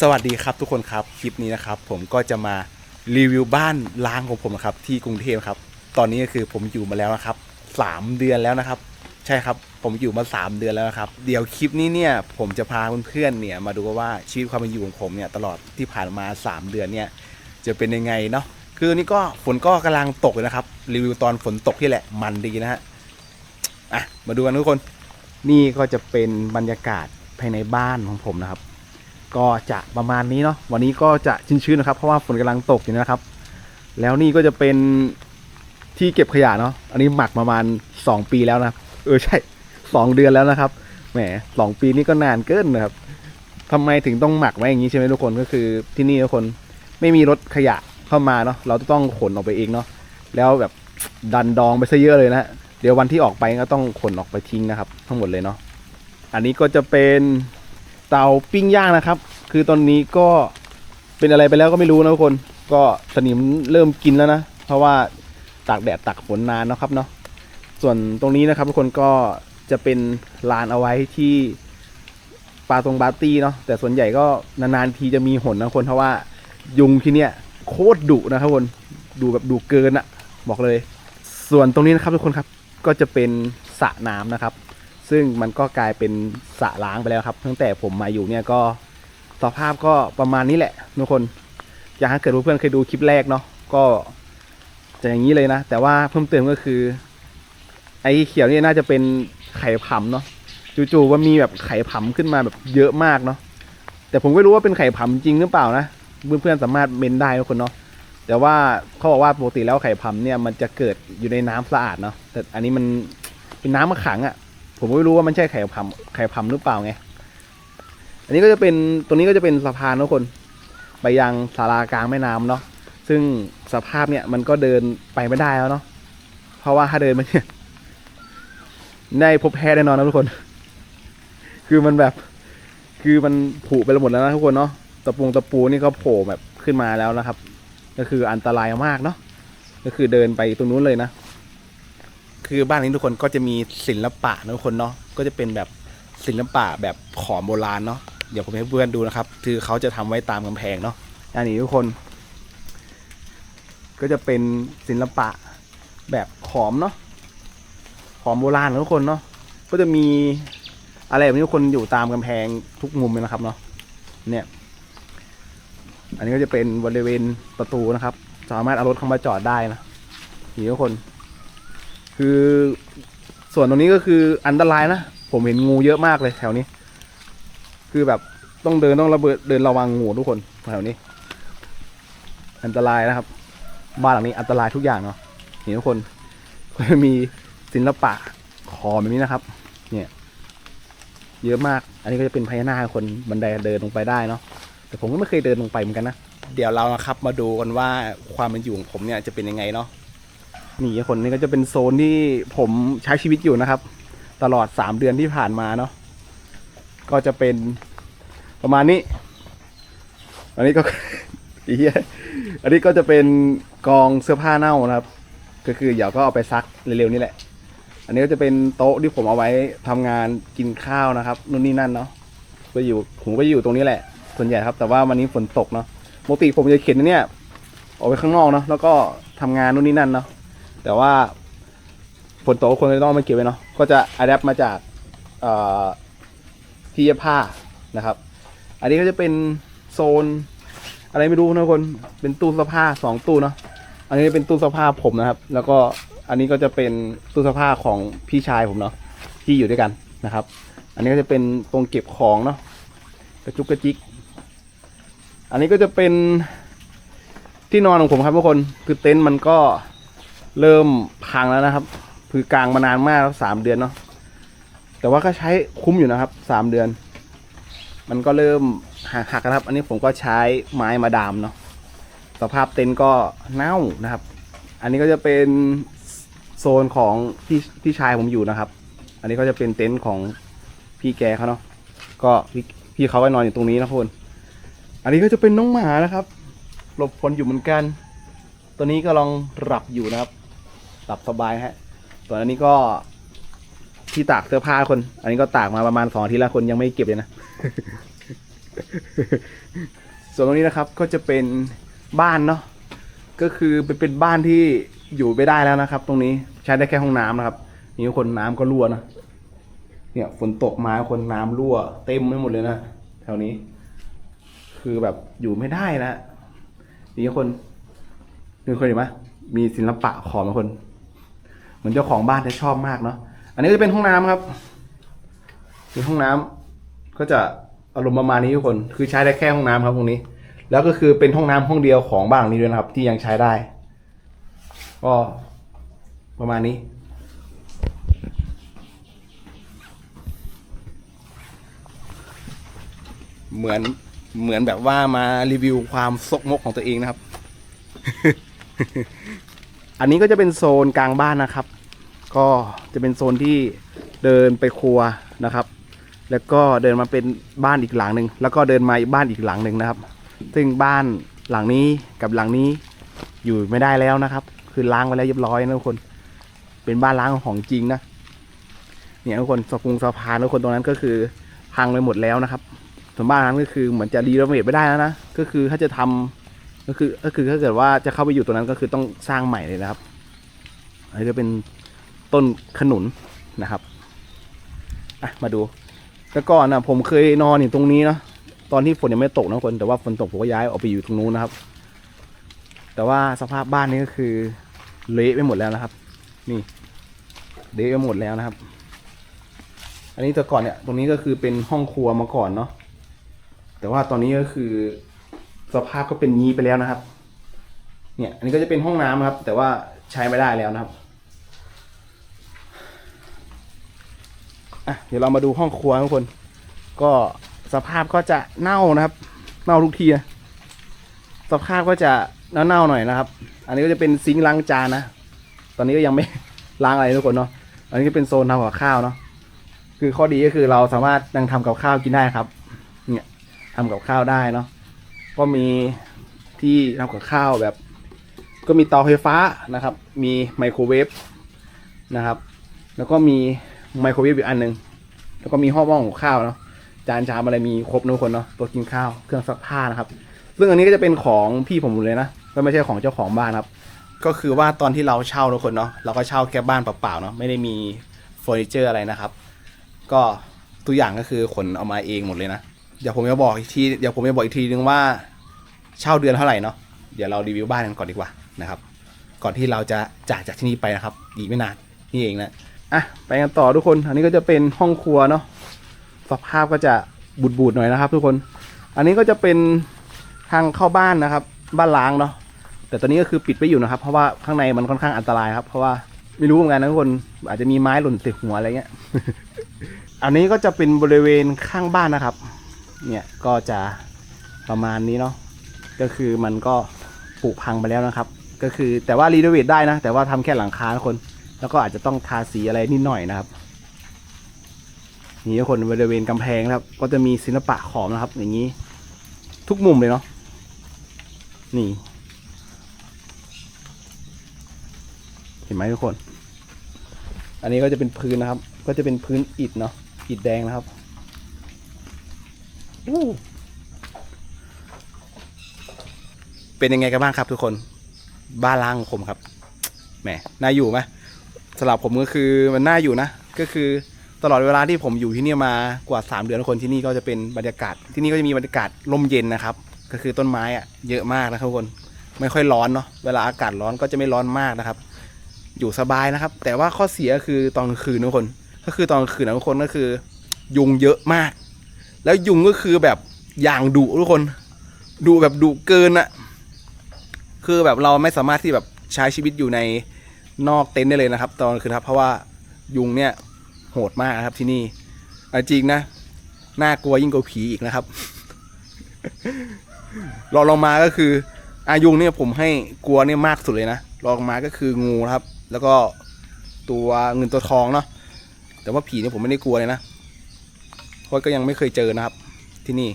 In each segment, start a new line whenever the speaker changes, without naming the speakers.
สวัสดีครับทุกคนครับคลิปนี้นะครับ ผมก็จะมารีวิวบ้านล้างของผมนะครับที่กรุงเทพครับ ตอนนี้ก็คือผมอยู่มาแล้วนะครับสามเดือนแล้วนะครับ ใช่ครับผมอยู่มาสามเดือนแล้วนะครับ เดี๋ยวคลิปนี้เนี่ยผมจะพาเพื่อนๆเนี่ยมาดูว่าชีวิตความเป็นอยู่ของผมเนี่ยตลอดที่ผ่านมาสามเดือนเนี่ยจะเป็นยังไงเนาะคือนี่ก็ฝนก็กำลังตกเลยนะครับ รีวิวตอนฝนตกที่แหละมันดีนะฮะอะมาดูกันทุกคน นี่ก็จะเป็นบรรยากาศภายในบ้านของผมนะครับ ก็จะประมาณนี้เนาะวันนี้ก็จะชื้นๆนะครับ เพราะว่าฝนกำลังตกอยู่นะครับ แล้วนี่ก็จะเป็นที่เก็บขยะเนาะอันนี้หมักประมาณ 2 ปีแล้วนะเออใช่ 2 เดือนแล้วนะครับแหมสองปีนี่ก็นานเกินนะครับทำไมถึงต้องหมักไว้อย่างนี้ใช่ไหมทุกคนก็คือที่นี่ทุกคนไม่มีรถขยะเข้ามาเนาะเราต้องขนออกไปเองเนาะแล้วแบบดันดองไปซะเยอะเลยนะเดี๋ยววันที่ออกไปก็ต้องขนออกไปทิ้งนะครับ ทั้งหมดเลยเนาะอันนี้ก็จะเป็น เตาปิ้งย่างนะครับ คือตอนนี้ก็เป็นอะไรไปแล้วก็ไม่รู้นะทุกคน ก็สนิมเริ่มกินแล้วนะ เพราะว่าตากแดดตากฝนนานนะครับเนาะ ส่วนตรงนี้นะครับทุกคนก็จะเป็นลานเอาไว้ที่ปาตรงบาร์ตี้เนาะ แต่ส่วนใหญ่ก็นานๆทีจะมีหนนะทุกคนเพราะว่ายุงที่เนี่ยโคตรดุนะครับทุกคน ดูแบบดุเกินอะบอกเลย ส่วนตรงนี้นะครับทุกคนครับ ก็จะเป็นสระน้ำนะครับ ซึ่งมันก็กลายเป็นสระล้างไปแล้วครับ ตั้งแต่ผมมาอยู่เนี่ยก็สภาพก็ประมาณนี้แหละทุกคนอย่างถ้เกิดเพื่อนๆเคยดูคลิปแรกเนาะก็จะอย่างนี้เลยนะ แต่ว่าเพิ่มเติมก็คือ ไอ้เขียวนี่น่าจะเป็นไข่ผำเนาะจู่ๆว่ามีแบบไข่ผำขึ้นมาแบบเยอะมากเนาะแต่ผมไม่รู้ว่าเป็นไข่ผำจริงหรือเปล่านะเพื่อนๆสามารถเมนได้ทุกคนเนาะแต่ว่าเขาบอกว่าปกติแล้วไข่ผำเนี่ยมันจะเกิดอยู่ในน้ำสะอาดเนาะแต่อันนี้มันเป็นน้ำมะขังอะ่ะ ผมไม่รู้ว่ามันใช่ไข่พำไข่พำหรือเปล่าไง อันนี้ก็จะเป็นตรงนี้ก็จะเป็นสะพานทุกคน ไปยังศาลากลางแม่น้ำเนาะ ซึ่งสภาพเนี่ยมันก็เดินไปไม่ได้แล้วเนาะ เพราะว่าถ้าเดินมาเนี่ยได้พบแพทย์แน่นอนนะทุกคน คือมันแบบ คือมันผุไปหมดแล้วนะทุกคนเนาะ ตะปูตะปูนี่ก็โผล่แบบขึ้นมาแล้วนะครับ ก็คืออันตรายมากเนาะ ก็คือเดินไปตรงนู้นเลยนะ คือบ้านนี้ทุกคนก็จะมีศิลปะนะทุกคนเนาะก็จะเป็นแบบศิลปะแบบขอมโบราณเนาะเดี๋ยวผมให้เพื่อนดูนะครับ คือเขาจะทำไว้ตามกำแพงเนาะอันนี้ทุกคน ก็จะเป็นศิลปะแบบขอมเนาะขอมโบราณนะทุกคนเนาะก็จะมีอะไรแบบนี้ทุกคนอยู่ตามกำแพงทุกมุมเลยนะครับเนาะเนี่ยอันนี้ก็จะเป็นบริเวณประตูนะครับ สามารถเอารถเข้ามาจอดได้นะนี่ทุกคน คือส่วนตรงนี้ก็คืออันตรายนะ ผมเห็นงูเยอะมากเลยแถวนี้ คือแบบต้องเดินต้องระเบิดเดินระวังงูทุกคนแถวนี้ อันตรายนะครับ บ้านหลังนี้อันตรายทุกอย่างเนาะนี่ทุกคนก็จะมีศิลปะขอแบบนี้นะครับ เนี่ย เยอะมาก อันนี้ก็จะเป็นพญานาคคนบันไดเดินลงไปได้เนาะแต่ผมก็ไม่เคยเดินลงไปเหมือนกันนะเดี๋ยวเรานะครับมาดูกันว่าความเป็นอยู่ของผมเนี่ยจะเป็นยังไงเนาะ นี่คนนี้ก็จะเป็นโซนที่ผมใช้ชีวิตอยู่นะครับ ตลอดสามเดือนที่ผ่านมาเนาะก็จะเป็นประมาณนี้ อันนี้ก็อีเอันนี้ก็จะเป็นกองเสื้อผ้าเน่านะครับ ก็คือเดี๋ยวก็เอาไปซักเร็วๆนี่แหละ อันนี้ก็จะเป็นโต๊ะที่ผมเอาไว้ทำงานกินข้าวนะครับนู่นนี่นั่นเนาะก็อยู่ผมก็อยู่ตรงนี้แหละ ส่วนใหญ่ครับ แต่ว่าวันนี้ฝนตกเนาะปกติผมจะเข็นอันเนี่ยออกไปข้างนอกเนาะแล้วก็ทำงานนู่นนี่นั่นเนาะ แต่ว่าฝนตกคนก็ต้องมาเก็บไว้เนาะก็จะอัดแอปมาจากที่เย็บผ้านะครับ อันนี้ก็จะเป็นโซน อะไรไม่รู้นะคนเป็นตู้เสื้อผ้าสองตู้เนาะอันนี้เป็นตู้เสื้อผ้าผมนะครับ แล้วก็อันนี้ก็จะเป็นตู้เสื้อผ้าของพี่ชายผมเนาะที่อยู่ด้วยกันนะครับ อันนี้ก็จะเป็นตรงเก็บของเนาะกระจุกกระจิก อันนี้ก็จะเป็นที่นอนของผมครับทุกคนคือเต็นท์มันก็ เริ่มพังแล้วนะครับ คือกลางมานานมากแล้วสามเดือนเนาะแต่ว่าก็ใช้คุ้มอยู่นะครับสามเดือน มันก็เริ่มหักหักนะครับ อันนี้ผมก็ใช้ไม้มาดามเนาะสภาพเต็นท์ก็เน่านะครับ อันนี้ก็จะเป็นโซนของพี่พี่ชายผมอยู่นะครับ อันนี้ก็จะเป็นเต็นท์ของพี่แกเขาเนาะก็พี่พี่เขาก็นอนอยู่ตรงนี้นะทุกคนอันนี้ก็จะเป็นน้องหมานะครับหลบฝนอยู่เหมือนกัน ตัวนี้ก็ลองหลับอยู่นะครับ หลับสบายฮะ ส่วนอันนี้ก็ที่ตากเสื้อผ้าคน อันนี้ก็ตากมาประมาณสองอาทิตย์แล้วคนยังไม่เก็บเลยนะ ส่วนตรงนี้นะครับก็จะเป็นบ้านเนาะ ก็คือเป็นเป็นบ้านที่อยู่ไม่ได้แล้วนะครับ ตรงนี้ใช้ได้แค่ห้องน้ำนะครับ นี่คนน้ำก็รั่วนะ เนี่ยฝนตกมาคนน้ำรั่ว เต็มไปหมดเลยนะแถวนี้ คือแบบอยู่ไม่ได้นะนี่คนนี่คนเห็นไหมมีศิลปะของคน เหมือนเจ้าของบ้านจะชอบมากเนาะอันนี้ก็จะเป็นห้องน้ำครับเป็นห้องน้ำก็จะอารมณ์ประมาณนี้ทุกคน คือใช้ได้แค่ห้องน้ำครับตรงนี้ แล้วก็คือเป็นห้องน้ำห้องเดียวของบ้านนี้ด้วยนะครับ ที่ยังใช้ได้ ก็ประมาณนี้ เหมือนเหมือนแบบว่ามารีวิวความซกมกของตัวเองนะครับ อันนี้ก็จะเป็นโซนกลางบ้านนะครับ ก็จะเป็นโซนที่เดินไปครัวนะครับ แล้วก็เดินมาเป็นบ้านอีกหลังหนึ่งแล้วก็เดินมาอีกบ้านอีกหลังหนึ่งนะครับ ซึ่งบ้านหลังนี้กับหลังนี้อยู่ไม่ได้แล้วนะครับ คือล้างไปแล้วเรียบร้อยนะทุกคน เป็นบ้านล้างของจริงนะเนี่ยทุกคนสะพุงสะพานทุกคนตรงนั้นก็คือพังไปหมดแล้วนะครับส่วนบ้านนั้นก็คือเหมือนจะรีโนเวทไม่ได้แล้วนะก็คือถ้าจะทำ ก็คือก็คือถ้าเกิดว่าจะเข้าไปอยู่ตรงนั้นก็คือต้องสร้างใหม่เลยนะครับอันนี้ก็เป็นต้นขนุนนะครับอะมาดูแต่ก่อนนะผมเคยนอนอยู่ตรงนี้เนาะตอนที่ฝนยังไม่ตกนะคนแต่ว่าฝนตกผมก็ย้ายออกไปอยู่ตรงนู้นนะครับ แต่ว่าสภาพบ้านนี้ก็คือเละไปหมดแล้วนะครับ นี่เละไปหมดแล้วนะครับ อันนี้แต่ก่อนเนี่ยตรงนี้ก็คือเป็นห้องครัวมาก่อนเนาะแต่ว่าตอนนี้ก็คือ สภาพก็เป็นงี้ไปแล้วนะครับ เนี่ย อันนี้ก็จะเป็นห้องน้ำนะครับ แต่ว่าใช้ไม่ได้แล้วนะครับอะเดี๋ยวเรามาดูห้องครัวทุกคน ก็สภาพก็จะเน่านะครับ เน่าทุกทีนะสภาพก็จะเน่าๆหน่อยนะครับ อันนี้ก็จะเป็นซิงค์ล้างจานนะ ตอนนี้ก็ยังไม่ล้างอะไรทุกคนเนาะ อันนี้ก็เป็นโซนทำกับข้าวเนาะ คือข้อดีก็คือเราสามารถนั่งทำกับข้าวกินได้ครับ เนี่ยทำกับข้าวได้เนาะ ก็มีที่ทำกับข้าวแบบ ก็มีเตาไฟฟ้านะครับ มีไมโครเวฟนะครับ แล้วก็มีไมโครเวฟอีกอันหนึ่งแล้วก็มีห้องว่างของข้าวเนาะจานชามอะไรมีครบทุกคนเนาะตัวกินข้าวเครื่องซักผ้านะครับ ซึ่งอันนี้ก็จะเป็นของพี่ผมหมดเลยนะก็ไม่ใช่ของเจ้าของบ้านครับ ก็คือว่าตอนที่เราเช่าทุกคนเนาะเราก็เช่าแค่บ้านเปล่าๆเนาะไม่ได้มีเฟอร์นิเจอร์อะไรนะครับ ก็ทุกอย่างก็คือขนเอามาเองหมดเลยนะ เดี๋ยวผมจะบอกอีกทีเดี๋ยวผมจะบอกอีกทีนึงว่าเช่าเดือนเท่าไหร่เนาะเดี๋ยวเรารีวิวบ้านกันก่อนดีกว่านะครับ ก่อนที่เราจะจากจากที่นี่ไปนะครับ อีกไม่นานนี่เองนะอะไปกันต่อทุกคน อันนี้ก็จะเป็นห้องครัวเนาะสภาพก็จะบูดๆหน่อยนะครับ ทุกคน อันนี้ก็จะเป็นทางเข้าบ้านนะครับ บ้านล้างเนาะแต่ตอนนี้ก็คือปิดไปอยู่นะครับ เพราะว่าข้างในมันค่อนข้างอันตรายครับ เพราะว่าไม่รู้เหมือนกันนะทุกคนอาจจะมีไม้หล่นใส่หัวอะไรเงี้ย อันนี้ก็จะเป็นบริเวณข้างบ้านนะครับ เนี่ยก็จะประมาณนี้เนาะก็คือมันก็ผุพังไปแล้วนะครับ ก็คือแต่ว่ารีโนเวทได้นะ แต่ว่าทำแค่หลังคาทุกคน แล้วก็อาจจะต้องทาสีอะไรนิดหน่อยนะครับนี่ทุกคนบริเวณกำแพงครับ ก็จะมีศิลปะขอมนะครับ อย่างนี้ ทุกมุมเลยเนาะนี่ เห็นไหมทุกคน อันนี้ก็จะเป็นพื้นนะครับ ก็จะเป็นพื้นอิฐเนาะอิฐแดงนะครับ เป็นยังไงกันบ้างครับทุกคน บ้านล้างของผมครับ แหม น่าอยู่ไหมสำหรับผมก็คือมันน่าอยู่นะ ก็คือตลอดเวลาที่ผมอยู่ที่นี่มากว่า 3 เดือนคนที่นี่ก็จะเป็นบรรยากาศ ที่นี่ก็จะมีบรรยากาศลมเย็นนะครับ ก็คือต้นไม้อะเยอะมากนะครับทุกคน ไม่ค่อยร้อนเนาะ เวลาอากาศร้อนก็จะไม่ร้อนมากนะครับ อยู่สบายนะครับ แต่ว่าข้อเสียคือตอนกลางคืนทุกคน ก็คือตอนกลางคืนนะทุกคนก็คือ ยุงเยอะมาก แล้วยุงก็คือแบบอย่างดุทุกคนดุแบบดุเกินอะคือแบบเราไม่สามารถที่แบบใช้ชีวิตอยู่ในนอกเต็นท์ได้เลยนะครับ ตอนคืนครับ เพราะว่ายุงเนี่ยโหดมากครับที่นี่จริงนะน่ากลัวยิ่งกว่าผีอีกนะครับรองลงมาก็คือ อายุงเนี่ยผมให้กลัวเนี่ยมากสุดเลยนะรองมาก็คืองูครับ แล้วก็ตัวเงินตัวทองเนาะแต่ว่าผีเนี่ยผมไม่ได้กลัวเลยนะ พราะก็ยังไม่เคยเจอนะครับที่นี่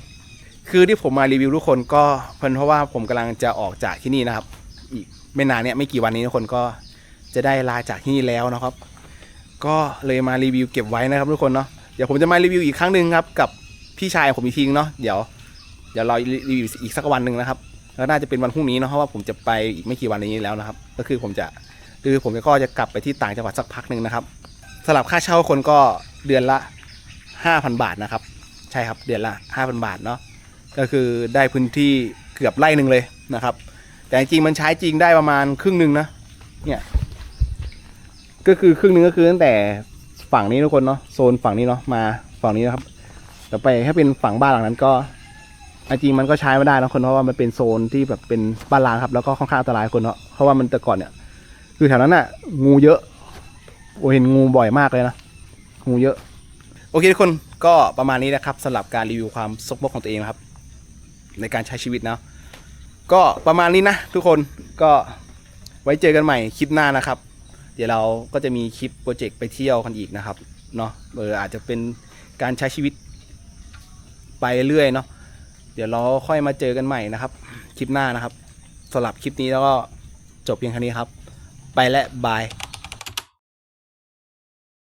คือที่ผมมารีวิวทุกคนก็เพิ่นเพราะว่าผมกำลังจะออกจากที่นี่นะครับ อีกไม่นานเนี่ยไม่กี่วันนี้ทุกคนก็จะได้ลาจากที่นี่แล้วนะครับ ก็เลยมารีวิวเก็บไว้นะครับทุกคนเนาะเดี๋ยวผมจะมารีวิวอีกครั้งหนึ่งครับกับพี่ชายของผมอีกทีนึงเนาะเดี๋ยวเดี๋ยวรอรีวิวอีกสักวันหนึ่งนะครับแล้วน่าจะเป็นวันพรุ่งนี้เนอะเพราะว่าผมจะไปอีกไม่กี่วันนี้แล้วนะครับ ก็คือผมจะคือผมก็จะกลับไปที่ต่างจังหวัดสักพักหนึ่งนะครับสำหรับค่าเช่าคนก็เดือนละ 5,000บาทนะครับ ใช่ครับเดือนละ5,000บาทเนาะก็คือได้พื้นที่เกือบไร่หนึ่งเลยนะครับ แต่จริงมันใช้จริงได้ประมาณครึ่งหนึ่งนะเนี่ยก็คือครึ่งหนึ่งก็คือตั้งแต่ฝั่งนี้ทุกคนเนาะโซนฝั่งนี้เนาะมาฝั่งนี้นะครับแต่ไปถ้าเป็นฝั่งบ้านหลังนั้นก็จริงมันก็ใช้ไม่ได้นะคนเพราะว่ามันเป็นโซนที่แบบเป็นบ้านล้างครับ แล้วก็ค่อนข้างอันตรายคนเนาะเพราะว่ามันแต่ก่อนเนี่ย คือแถวนั้นน่ะ งูเยอะโอเห็นงูบ่อยมากเลยนะงูเยอะ อเคทุกคนก็ประมาณนี้นะครับสำหรับการรีวิวความซกมกของตัวเองนะครับ ในการใช้ชีวิตเนาะก็ประมาณนี้นะทุกคนก็ไว้เจอกันใหม่คลิปหน้านะครับ เดี๋ยวเราก็จะมีคลิปโปรเจกต์ไปเที่ยวกันอีกนะครับเนาะเอออาจจะเป็นการใช้ชีวิตไปเรื่อยเนาะเดี๋ยวเราค่อยมาเจอกันใหม่นะครับ คลิปหน้านะครับสำหรับคลิปนี้แล้วก็จบเพียงแค่นี้ครับ ไปและบาย